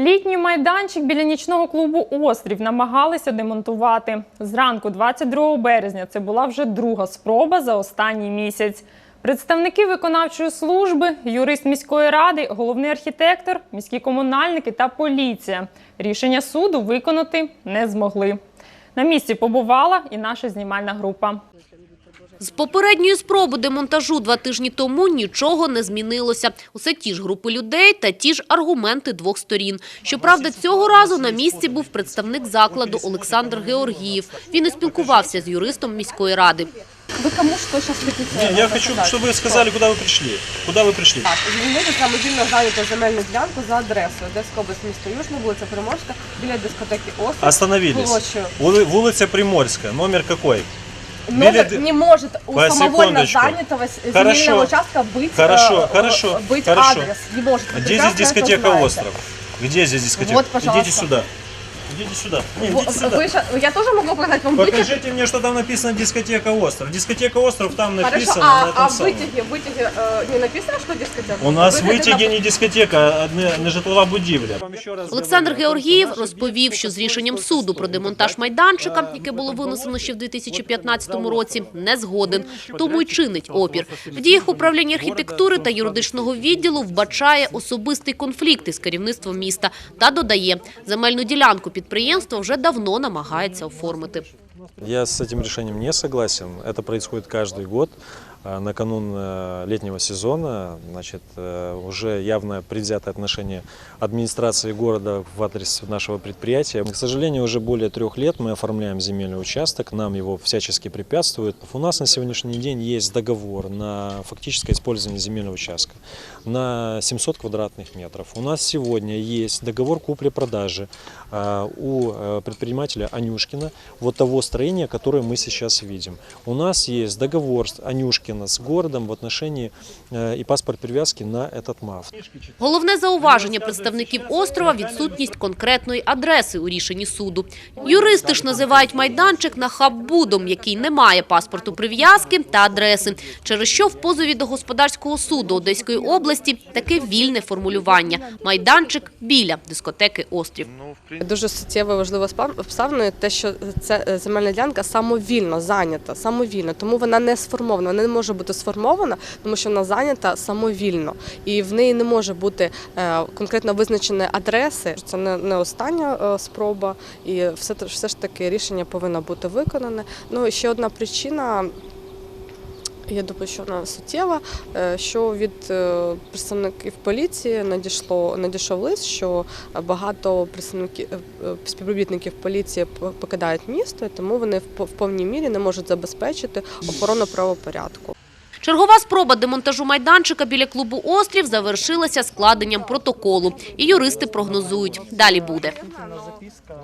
Літній майданчик біля нічного клубу Острів намагалися демонтувати. Зранку, 22 березня, це була вже друга спроба за останній місяць. Представники виконавчої служби, юрист міської ради, головний архітектор, міські комунальники та поліція. Рішення суду виконати не змогли. На місці побувала і наша знімальна група. З попередньої спроби демонтажу два тижні тому нічого не змінилося. Усе ті ж групи людей та ті ж аргументи двох сторін. Щоправда, цього разу на місці був представник закладу Олександр Георгіїв. Він і спілкувався з юристом міської ради. Вы кому что сейчас хотите Не, я хочу, рассказать? чтобы вы сказали, куда вы пришли. Куда вы пришли? Так, звільнити самовільно зайняту земельну ділянку за адресою Одеська область, місто Южне, вулиця Приморська, біля дискотеки Острів. Остановились. Площадь. Ули- Улица Приморская. Номер какой? Номер Біля ди- не может у По самовольно секундочку. занятого с- Хорошо. земельного участка быть, Хорошо, э, хорошо, э, быть хорошо. адрес. Не может. Вы Где здесь прекрасно это дискотека знаете. «Остров»? Где здесь дискотека? Вот, пожалуйста. Идите сюда. Идите сюда. Не, Вы- идите сюда. вы ща- я тоже могу показать вам вытяг? Покажите мне, что там написано «Дискотека «Остров». Дискотека «Остров» там Хорошо, написано а, на а этом в самом. вытяге, в вытяге э, не написано, что дискотека? У нас Выглядит витяги на- не дискотека, а не, не житлова будівля. Олександр Георгіїв розповів, що з рішенням суду про демонтаж майданчика, яке було винесено ще в 2015 році, не згоден, тому й чинить опір. В діях управління архітектури та юридичного відділу вбачає особистий конфлікт із керівництвом міста та додає, земельну ділянку підприємства вже давно намагається оформити. Я с этим решением не согласен. Это происходит каждый год. А, Накануне э, летнего сезона значит, э, уже явно предвзятое отношение администрации города в адрес нашего предприятия. К сожалению, уже более трех лет мы оформляем земельный участок, нам его всячески препятствуют. У нас на сегодняшний день есть договор на фактическое использование земельного участка на 700 квадратных метров. У нас сегодня есть договор купли-продажи а, у э, предпринимателя Анюшкина вот того строения, которое мы сейчас видим. У нас есть договор с Анюшкина с городом в отношении э, и паспорт привязки на этот МАФ. Головне зауваження представників острова – відсутність конкретної адреси у рішенні суду. Юристи ж називають майданчик нахабудом, який не має паспорту прив'язки та адреси, через що в позові до господарського суду Одеської області таке вільне формулювання – майданчик біля дискотеки «Острів». Дуже суттєво важливо обставиною те, що ця е, земельна ділянка самовільно зайнята, самовільно, тому вона не сформована. Вона не може бути сформована, тому що вона зайнята самовільно, і в неї не може бути е, конкретно визначеної адреси. Це не, остання е, спроба, і все ж- все ж таки рішення повинно бути виконане. Ну і ще одна причина. Я думаю, що вона суттєва, е, що від е, представників поліції надійшло надійшов лист, що багато представників е, співробітників поліції покидають місто, тому вони в повній мірі не можуть забезпечити охорону правопорядку. Чергова спроба демонтажу майданчика біля клубу «Острів» завершилася складенням протоколу. І юристи прогнозують – далі буде.